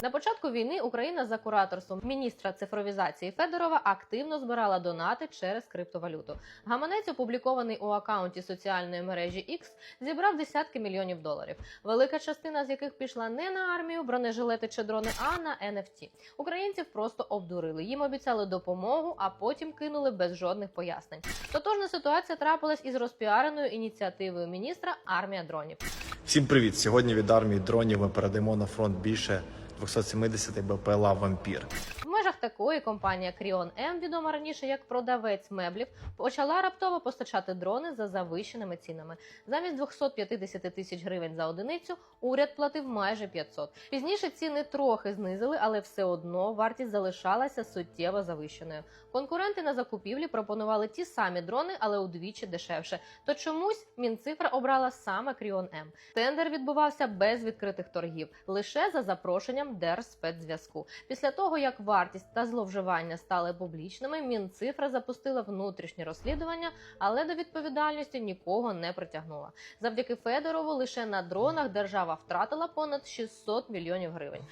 На початку війни Україна за кураторством міністра цифровізації Федорова активно збирала донати через криптовалюту. Гаманець, опублікований у акаунті соціальної мережі X, зібрав десятки мільйонів доларів. Велика частина з яких пішла не на армію, бронежилети чи дрони, а на NFT. Українців просто обдурили. Їм обіцяли допомогу, а потім кинули без жодних пояснень. Тотожна ситуація трапилась із розпіареною ініціативою міністра армія дронів. Всім привіт! Сьогодні від армії дронів ми передаємо на фронт більше 270 БПЛА Вампір. Такої компанія Кріон М, відома раніше як продавець меблів, почала раптово постачати дрони за завищеними цінами. Замість 250 тисяч гривень за одиницю уряд платив майже 500. Пізніше ціни трохи знизили, але все одно вартість залишалася суттєво завищеною. Конкуренти на закупівлі пропонували ті самі дрони, але удвічі дешевше. То чомусь Мінцифра обрала саме Кріон М. Тендер відбувався без відкритих торгів, лише за запрошенням Держспецзв'язку. Після того, як вартість та зловживання стали публічними, Мінцифра запустила внутрішнє розслідування, але до відповідальності нікого не притягнула. Завдяки Федорову лише на дронах держава втратила понад 600 мільйонів гривень.